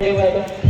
Dewa.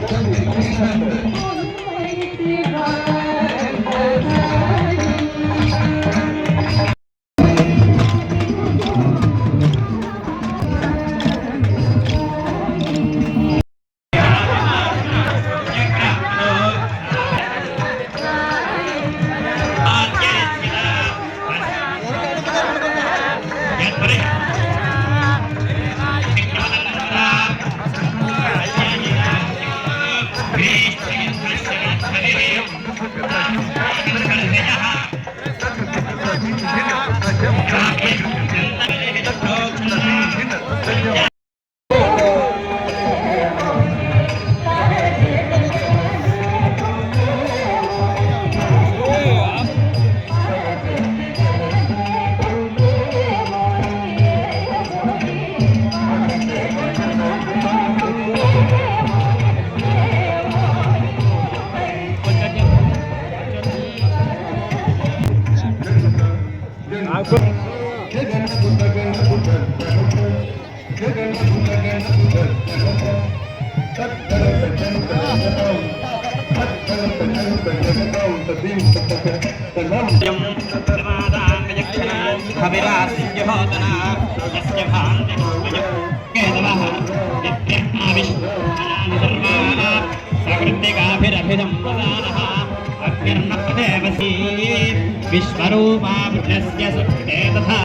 Vishwarupa बुद्धस्य सुखे तथा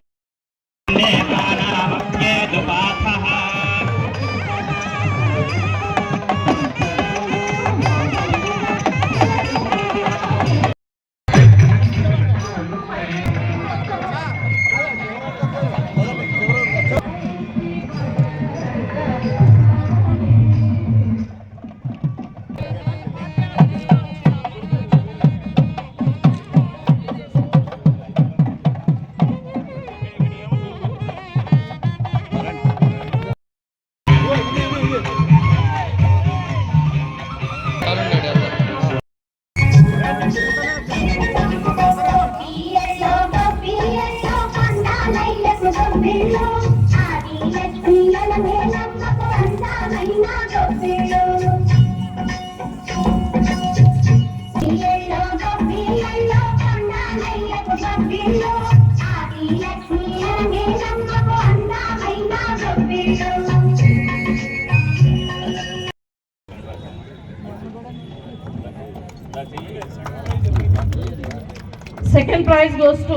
prize goes to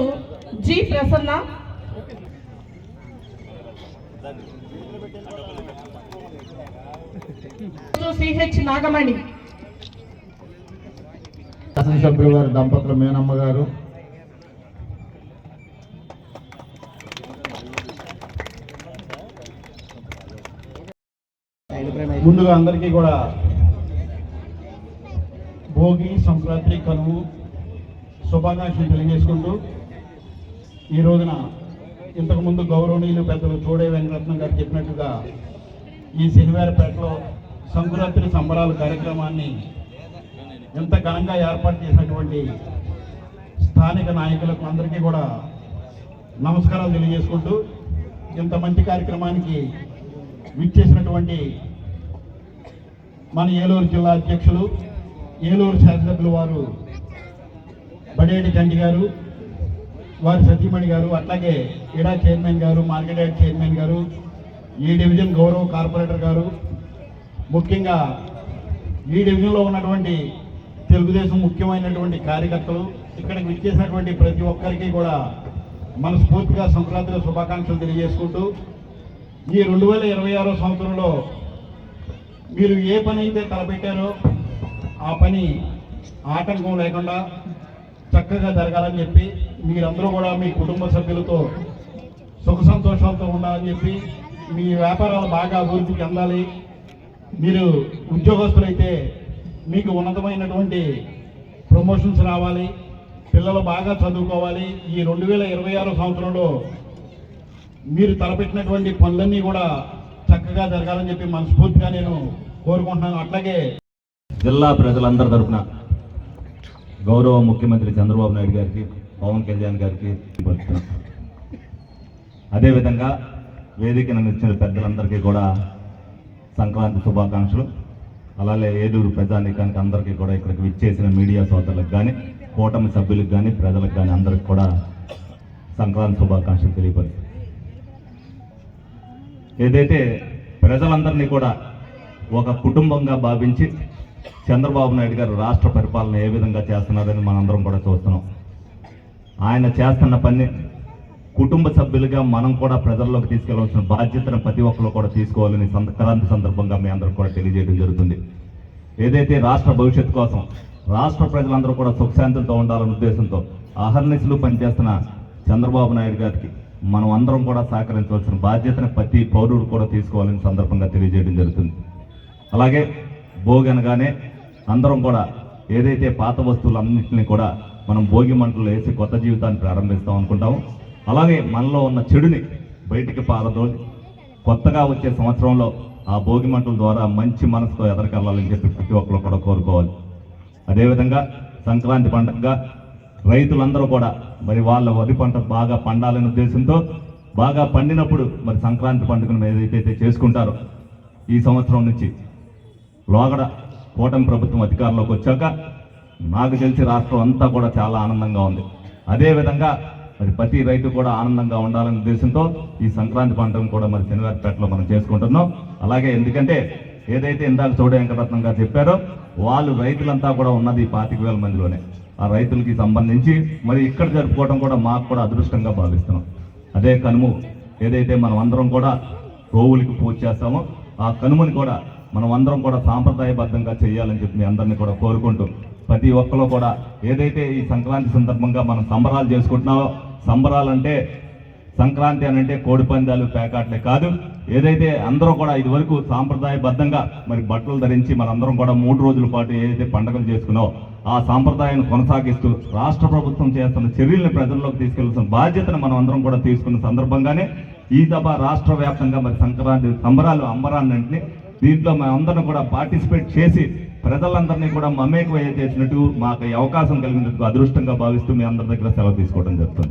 G. Prasanna. To CH Nagamani. శాసనసభ్యులు గారు దంపతుల మేనమ్మ గారు ముందుగా అందరికీ కూడా భోగి సంక్రాంతి కనువు శుభాకాంక్షలు తెలియజేసుకుంటూ ఈ రోజున ఇంతకుముందు గౌరవనీయులు పెద్దలు చూడే వెంకటరత్నం గారు చెప్పినట్టుగా ఈ శనివారపేటలో సంక్రాంతి సంబరాల కార్యక్రమాన్ని ఎంత ఘనంగా ఏర్పాటు చేసినటువంటి స్థానిక నాయకులకు అందరికీ కూడా నమస్కారాలు తెలియజేసుకుంటూ ఇంత మంచి కార్యక్రమానికి విచ్చేసినటువంటి మన ఏలూరు జిల్లా అధ్యక్షులు ఏలూరు శాసనసభ్యులు వారు బడేటి చంటి గారు వారి సతీమణి గారు అట్లాగే ఇడా చైర్మన్ గారు మార్కెట్ యార్డ్ చైర్మన్ గారు ఈ డివిజన్ గౌరవ కార్పొరేటర్ గారు ముఖ్యంగా ఈ డివిజన్లో ఉన్నటువంటి తెలుగుదేశం ముఖ్యమైనటువంటి కార్యకర్తలు ఇక్కడికి విచ్చేసినటువంటి ప్రతి ఒక్కరికి కూడా మనస్ఫూర్తిగా సంక్రాంతిలో శుభాకాంక్షలు తెలియజేసుకుంటూ ఈ రెండు వేల ఇరవై ఆరో సంవత్సరంలో మీరు ఏ పని అయితే తలపెట్టారో ఆ పని ఆటంకం లేకుండా చక్కగా జరగాలని చెప్పి మీరందరూ కూడా మీ కుటుంబ సభ్యులతో సుఖ సంతోషాలతో ఉండాలని చెప్పి మీ వ్యాపారాలు బాగా అభివృద్ధికి అందాలి మీరు ఉద్యోగస్తులైతే మీకు ఉన్నతమైనటువంటి ప్రమోషన్స్ రావాలి. పిల్లలు బాగా చదువుకోవాలి. ఈ రెండు వేల ఇరవై ఆరో సంవత్సరంలో మీరు తలపెట్టినటువంటి పనులన్నీ కూడా చక్కగా జరగాలని చెప్పి మనస్ఫూర్తిగా నేను కోరుకుంటున్నాను. అట్లాగే జిల్లా ప్రజలందరి తరఫున గౌరవ ముఖ్యమంత్రి చంద్రబాబు నాయుడు గారికి పవన్ కళ్యాణ్ గారికి అదేవిధంగా వేదికను ఇచ్చిన పెద్దలందరికీ కూడా సంక్రాంతి శుభాకాంక్షలు. అలాగే ఏలూరు ప్రజానీకానికి అందరికీ కూడా ఇక్కడికి విచ్చేసిన మీడియా సోదరులకు కానీ కూటమి సభ్యులకు కానీ ప్రజలకు కానీ అందరికి కూడా సంక్రాంతి శుభాకాంక్షలు తెలియపరుస్తుంది ఏదైతే ప్రజలందరినీ కూడా ఒక కుటుంబంగా భావించి చంద్రబాబు నాయుడు గారు రాష్ట్ర పరిపాలన ఏ విధంగా చేస్తున్నారని మనందరం కూడా చూస్తున్నాం. ఆయన చేస్తున్న పని కుటుంబ సభ్యులుగా మనం కూడా ప్రజల్లోకి తీసుకెళ్ళవలసిన బాధ్యతను ప్రతి ఒక్కరు కూడా తీసుకోవాలని సంక్రాంతి సందర్భంగా మీ అందరూ కూడా తెలియజేయడం జరుగుతుంది. ఏదైతే రాష్ట్ర భవిష్యత్తు కోసం రాష్ట్ర ప్రజలందరూ కూడా సుఖశాంతులతో ఉండాలనే ఉద్దేశంతో అహర్నిశలు పనిచేస్తున్న చంద్రబాబు నాయుడు గారికి మనం అందరం కూడా సహకరించవలసిన బాధ్యతను ప్రతి పౌరుడు కూడా తీసుకోవాలని సందర్భంగా తెలియజేయడం జరుగుతుంది. అలాగే భోగి అనగానే అందరం కూడా ఏదైతే పాత వస్తువులన్నింటినీ కూడా మనం భోగి మంటలు వేసి కొత్త జీవితాన్ని ప్రారంభిస్తాం అనుకుంటాము. అలాగే మనలో ఉన్న చెడుని బయటికి పారదోలి కొత్తగా వచ్చే సంవత్సరంలో ఆ భోగి మంటల ద్వారా మంచి మనసుతో ఎదరికెళ్ళాలని చెప్పి ప్రతి ఒక్కరు కూడా కోరుకోవాలి. అదేవిధంగా సంక్రాంతి పండుగగా రైతులందరూ కూడా మరి వాళ్ళ వరి పంట బాగా పండాలనే ఉద్దేశంతో బాగా పండినప్పుడు మరి సంక్రాంతి పండుగను ఏదైతే చేసుకుంటారో ఈ సంవత్సరం నుంచి లోగడ కూటమి ప్రభుత్వం అధికారంలోకి వచ్చాక నాకు తెలిసి రాష్ట్రం అంతా కూడా చాలా ఆనందంగా ఉంది. అదేవిధంగా మరి ప్రతి రైతు కూడా ఆనందంగా ఉండాలనే ఉద్దేశంతో ఈ సంక్రాంతి పండుగను కూడా మరి శనివారిపేటలో మనం చేసుకుంటున్నాం. అలాగే ఎందుకంటే ఏదైతే ఇందాక చౌడ వెంకటరత్నం గారు చెప్పారో వాళ్ళు రైతులంతా కూడా ఉన్నది ఈ పాతిక వేల మందిలోనే. ఆ రైతులకి సంబంధించి మరి ఇక్కడ జరుపుకోవడం కూడా మాకు కూడా అదృష్టంగా భావిస్తున్నాం. అదే కనుము ఏదైతే మనం అందరం కూడా గోవులకి పూజ చేస్తామో ఆ కనుమని కూడా మనం అందరం కూడా సాంప్రదాయబద్ధంగా చేయాలని చెప్పి మీ అందరినీ కూడా కోరుకుంటూ ప్రతి ఒక్కరు కూడా ఏదైతే ఈ సంక్రాంతి సందర్భంగా మనం సంబరాలు చేసుకుంటున్నామో సంబరాలు అంటే సంక్రాంతి అని అంటే కోడి పందాలు పేకాట్లే కాదు. ఏదైతే అందరూ కూడా ఇదివరకు సాంప్రదాయబద్ధంగా మరి బట్టలు ధరించి మనందరం కూడా మూడు రోజుల పాటు ఏదైతే పండుగలు చేసుకున్నో ఆ సాంప్రదాయాన్ని కొనసాగిస్తూ రాష్ట్ర ప్రభుత్వం చేస్తున్న చర్యల్ని ప్రజల్లోకి తీసుకెళ్ళాల్సిన బాధ్యతను మనం అందరం కూడా తీసుకున్న సందర్భంగానే ఈ దఫా రాష్ట్ర వ్యాప్తంగా మరి సంక్రాంతి సంబరాలు అంబరాన్నింటినీ దీంట్లో మేమందరం కూడా పార్టిసిపేట్ చేసి ప్రజలందరినీ కూడా మమేకమయ్యే చేసినట్టు మాకు అవకాశం కలిగినందుకు అదృష్టంగా భావిస్తూ మీ అందరి దగ్గర సెలవు తీసుకోవడం జరుగుతుంది.